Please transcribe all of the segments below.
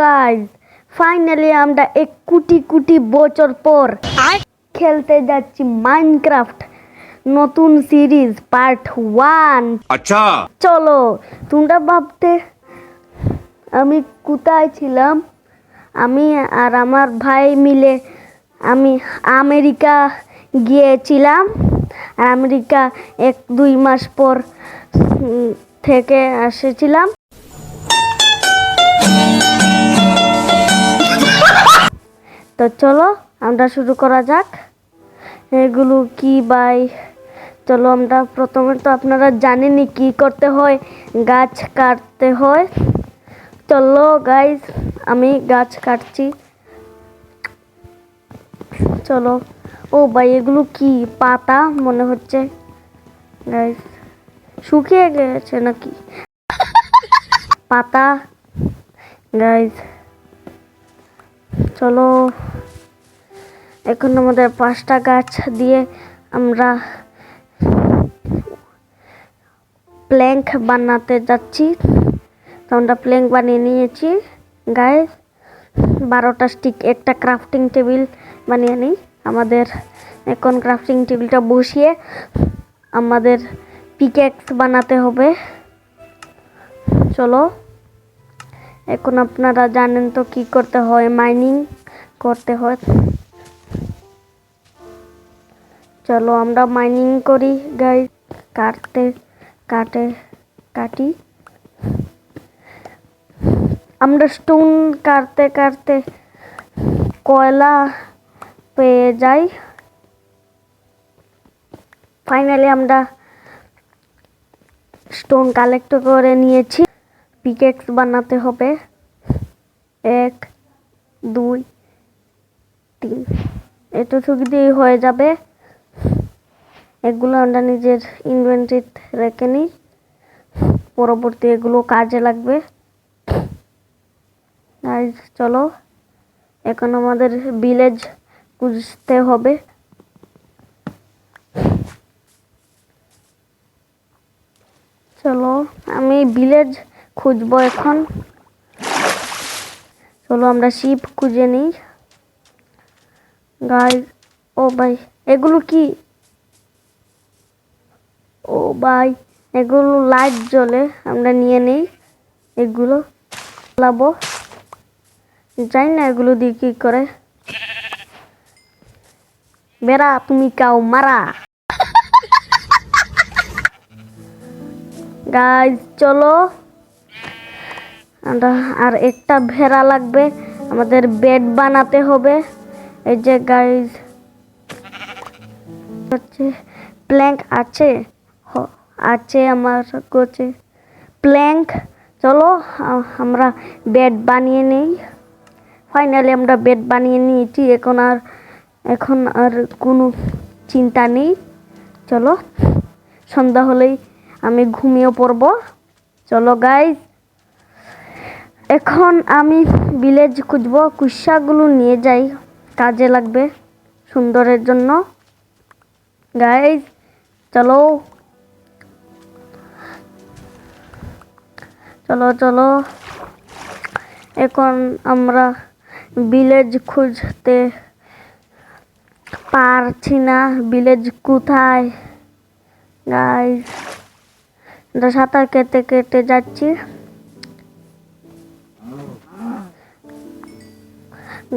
Guys finally আমরা এক কোটি কোটি বছর পর খেলতে যাচ্ছি মাইনক্রাফট নতুন সিরিজ পার্ট ওয়ান আচ্ছা। চলো তোমরা ভাবতে আমি কোথায় ছিলাম? আমি আর আমার ভাই মিলে আমি আমেরিকা গিয়েছিলাম। আমেরিকা এক দুই মাস পর থেকে এসেছিলাম। তো চলো, আমরা শুরু করা যাক। এগুলো কি বাই? চলো, আমরা প্রথমে তো আপনারা জানেনই কি করতে হয়, গাছ কাটতে হয়। চলো গাইজ আমি গাছ কাটছি। চলো। ও ভাই এগুলো কি পাতা মনে হচ্ছে? গাইজ শুকিয়ে গেছে নাকি? পাতা। গাইজ চলো, এখন আমাদের পাঁচটা গাছ দিয়ে আমরা প্ল্যাঙ্ক বানাতে যাচ্ছি। তো আমরা প্ল্যাঙ্ক বানিয়ে নিয়েছি। গায়ে বারোটা স্টিক একটা ক্রাফটিং টেবিল বানিয়ে নিই। আমাদের এখন ক্রাফটিং টেবিলটা বসিয়ে আমাদের পিকেক্স বানাতে হবে। চলো। এখন আপনারা জানেন তো কি করতে হয় মাইনিং করতে হয়। চলো আমরা মাইনিং করি, গাই, কাটতে, কাটে, কাটি। আমরা স্টোন কাটতে কাটতে কয়লা পেয়ে যাই। ফাইনালি আমরা স্টোন কালেক্ট করে নিয়েছি। পিকেক্স বানাতে হবে। এক, দুই, তিন। এতটুকু দিয়ে হয়ে যাবে। এগুলো আমরা নিজের ইনভেন্টরিত রেখে নিই। পরবর্তী এগুলো কাজে লাগবে। আর চলো। এখন আমাদের ভিলেজ খুঁজতে হবে। চলো, আমি ভিলেজ খুঁজবো এখন। চলো আমরা শিপ খুঁজে নিই। গাই ও ভাই, এগুলো কি? ও ভাই, এগুলো লাইট জ্বলে, আমরা নিয়ে নেই। এগুলো লাবো জানি না এগুলো দিয়ে কি করে। বেড়া, তুমি কাও মারা। গাইজ চলো। আর একটা ভেড়া লাগবে। আমাদের বেড বানাতে হবে। এই যে গাইজ হচ্ছে প্ল্যাঙ্ক আছে। আছে আমার কাছে। প্ল্যাঙ্ক চলো আমরা বেড বানিয়ে নেই। ফাইনালি আমরা বেড বানিয়ে নিয়েছি। এখন আর এখন আর কোনো চিন্তা নেই। চলো, সন্ধ্যা হলেই আমি ঘুমিয়ে পড়ব। চলো গাইজ এখন আমি ভিলেজ খুঁজবো কুসাগুলো নিয়ে যাই, কাজে লাগবে সুন্দরের জন্য। গাইজ চলো। চলো চলো। এখন আমরা ভিলেজ খুঁজতে পারছি না। ভিলেজ কোথায়? গাইজ সাঁতার কেটে কেটে যাচ্ছি।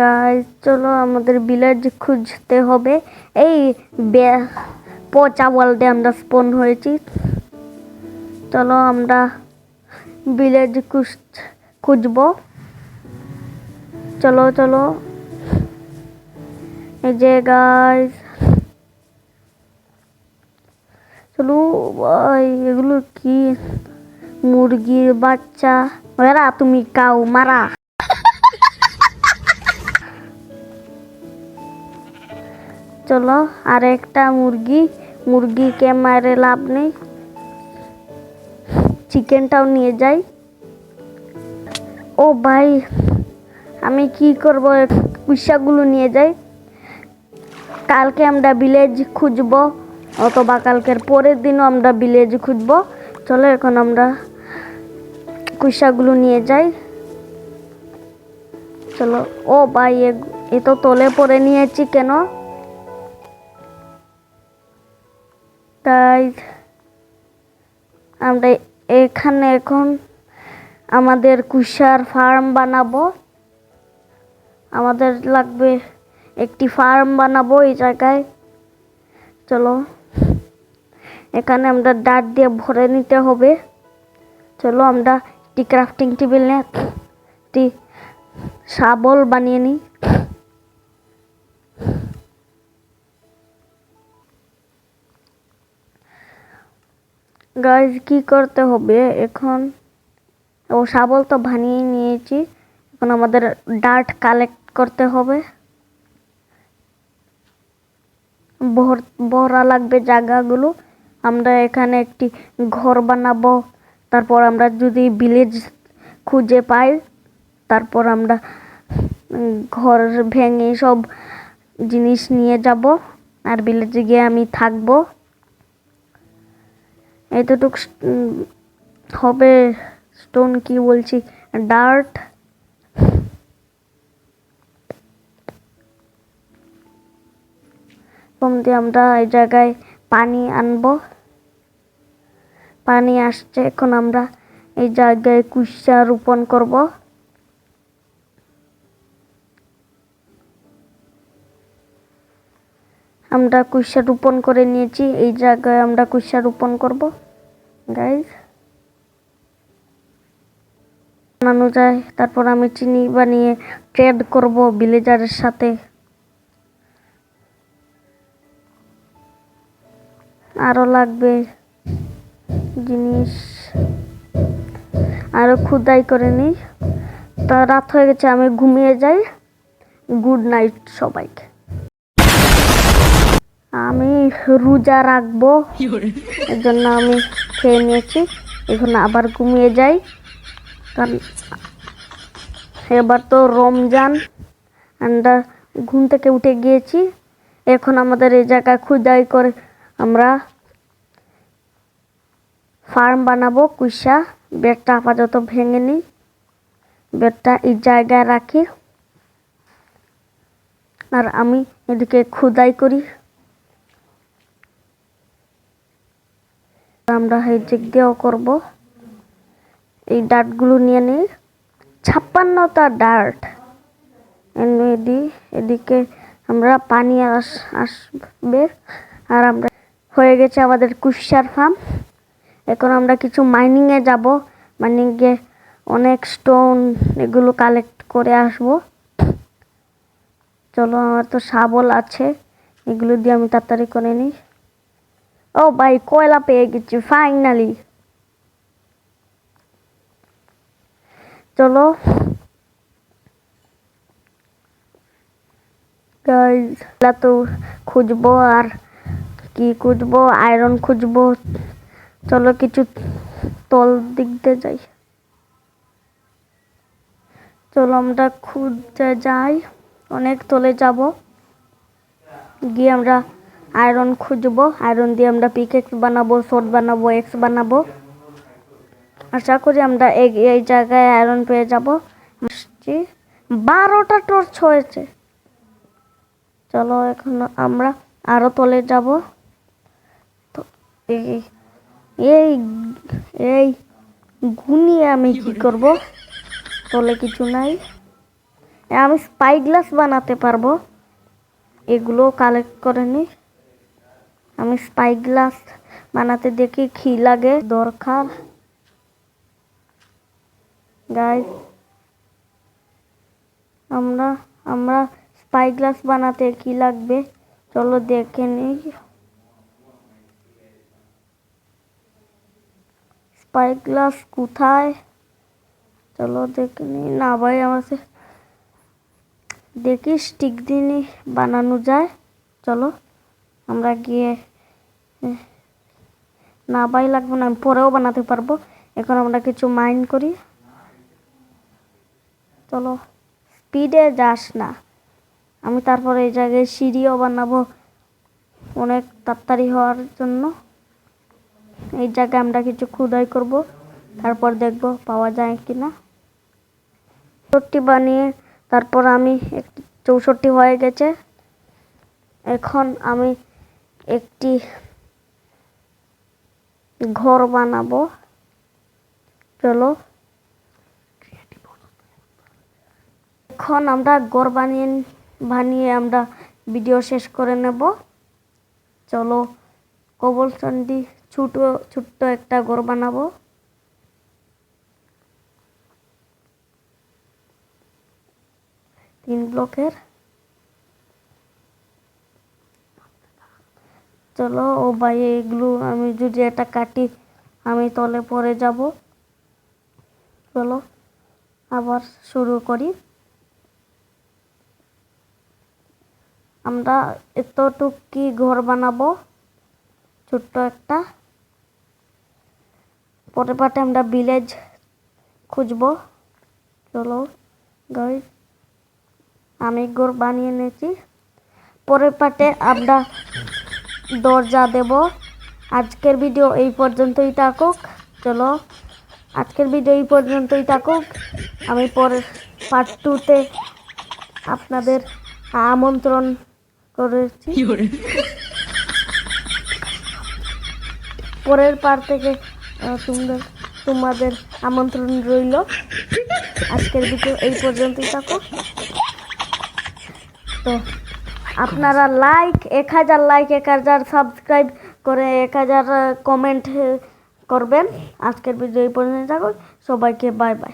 গাইজ চলো আমাদের ভিলেজ খুঁজতে হবে। এই পচা ওয়ার্ল্ডে আমরা স্পন হয়েছি। চলো আমরা ভিলেজ খুঁজ, খুঁজবো। চলো চলো। এই যে গাইজ চলো, ভাই, এগুলো কি? মুরগির বাচ্চা। এরা তুমি কাউ মারা। চলো আর একটা মুরগি। মুরগিকে মারে লাভ নেই। চিকেনটাও নিয়ে যাই। ও ভাই, আমি কি করব? পুষাগুলো নিয়ে যাই। কালকে আমরা ভিলেজ খুঁজবো, অথবা কালকের পরের দিনও আমরা ভিলেজ খুঁজবো। চলো, এখন আমরা কুসাগুলো নিয়ে যাই। চলো, ও ভাই, এ তো তলে পরে নিয়েছি কেন? তাই আমরা এখানে এখন আমাদের কুষার ফার্ম বানাবো। আমাদের লাগবে একটি ফার্ম বানাবো এই জায়গায়। চলো, এখানে আমরা ডাট দিয়ে ভরে নিতে হবে। চলো, আমরা একটি ক্রাফটিং টেবিল নিয়ে একটি শাবল বানিয়ে নিই। গাইজ, কি করতে হবে? এখন ও শাবল তো বানিয়ে নিয়েছি। এখন আমাদের ডার্ট কালেক্ট করতে হবে। ভর, ভরা লাগবে জায়গাগুলো। আমরা এখানে একটি ঘর বানাবো। তারপর আমরা যদি ভিলেজ খুঁজে পাই, তারপর আমরা ঘর ভেঙে সব জিনিস নিয়ে যাব। আর ভিলেজে গিয়ে আমি থাকব। এতটুক হবে স্টোন কি বলছি? ডার্ট কমতে আমরা এই জায়গায় পানি আনব। পানি আসছে, এখন আমরা এই জায়গায় কুশা রোপণ করব। আমরা কুশা রোপণ করে নিয়েছি। এই জায়গায় আমরা কুশা রোপণ করব। গাইজ বানানো যায় তারপর আমি চিনি বানিয়ে ট্রেড করব ভিলেজারের সাথে। আরও লাগবে জিনিস। আরও খুদাই করে নিই। তা রাত হয়ে গেছে, আমি ঘুমিয়ে যাই। গুড নাইট সবাইকে। আমি রোজা রাখব। এর জন্য আমি খেয়ে নিয়েছি। এখন আবার ঘুমিয়ে যাই। কারণ এবার তো রমজান। আমরা ঘুম থেকে উঠে গিয়েছি। এখন আমাদের এই জায়গায় খুদাই করে আমরা ফার্ম বানাবো কুইসা বেডটা আপাতত ভেঙে নিই। বেডটা এই জায়গায় রাখি। আর আমি এদিকে খুদাই করি। আমরা এই দিক দিয়েও করব। এই ডার্টগুলো নিয়ে নিই। ছাপ্পান্নটা ডার্ট এদি এদিকে আমরা পানি আস, আসবে। আর আমরা হয়ে গেছে আমাদের কুশার ফার্ম। এখন আমরা কিছু মাইনিংয়ে যাব। মাইনিংয়ে অনেক স্টোন এগুলো কালেক্ট করে আসব। চলো, আমার তো শাবল আছে। এগুলো দিয়ে আমি তাড়াতাড়ি করে নিই। ও ভাই কয়লা পেয়ে গেছি ফাইনালি চলো তো খুঁজবো আর কি খুঁজবো আয়রন খুঁজবো চলো কিছু তল দিক দিয়ে যাই চলো আমরা খুঁজতে যাই অনেক তলে যাব গিয়ে আমরা আয়রন খুঁজবো, আয়রন দিয়ে আমরা পিকেক্স বানাবো শর্ট বানাবো এক্স বানাবো। আশা করি আমরা এই জায়গায় আয়রন পেয়ে যাব। বারোটা টর্চ হয়েছে। চলো এখন আমরা আরও তলে যাব। তো এই এই গুনিয়ে আমি কি করব? তলে কিছু নাই। আমি স্পাই গ্লাস বানাতে পারব। এগুলো কালেক্ট করে নি। আমি স্পাই গ্লাস বানাতে দেখি কি লাগে, দরকার। গাইস আমরা আমরা স্পাই গ্লাস বানাতে কি লাগবে? চলো দেখে নিই। স্পাই গ্লাস কোথায়? চলো দেখে নিই। না ভাই, আমাকে দেখি স্টিক দিয়ে বানানো যায়। চলো। আমরা গিয়ে না ভাই লাগবে না, আমি পরেও বানাতে পারব। এখন আমরা কিছু মাইন্ড করি। চলো স্পিডে যাস না। আমি তারপরে এই জায়গায় সিঁড়িও বানাবো অনেক তাড়াতাড়ি হওয়ার জন্য। এই জায়গায় আমরা কিছু খুদাই করব, তারপর দেখব পাওয়া যায় কি না রুটি বানিয়ে, তারপর আমি চৌষট্টি হয়ে গেছে। এখন আমি একটি ঘর বানাবো। চলো। এখন আমরা ঘর বানিয়ে বানিয়ে আমরা ভিডিও শেষ করে নেব। চলো কবলস্টোন দি ছোট, ছোট্ট একটা ঘর বানাবো। তিন ব্লকের চলো, ও ভাই, এগুলো আমি যদি এটা কাটি, আমি তলে পরে যাব। চলো, আবার শুরু করি। আমরা এতটুক কি ঘর বানাবো? ছোট্ট একটা। পরের পাটে আমরা ভিলেজ খুঁজবো। চলো গাইজ আমি ঘর বানিয়ে নিয়েছি। পরের পাটে আমরা দরজা দেব। আজকের ভিডিও এই পর্যন্তই থাকুক। চলো আজকের ভিডিও এই পর্যন্তই থাকুক। আমি পরের পার্ট টুতে আপনাদের আমন্ত্রণ করেছি। পরের পার থেকে তোমাদের তোমাদের আমন্ত্রণ রইল। আজকের ভিডিও এই পর্যন্তই থাকুক। তো আপনারা লাইক এক হাজার লাইক এক হাজার সাবস্ক্রাইব করে এক হাজার কমেন্ট করবেন। আজকের ভিডিও এই পর্যন্ত থাকুক। সবাইকে বাই বাই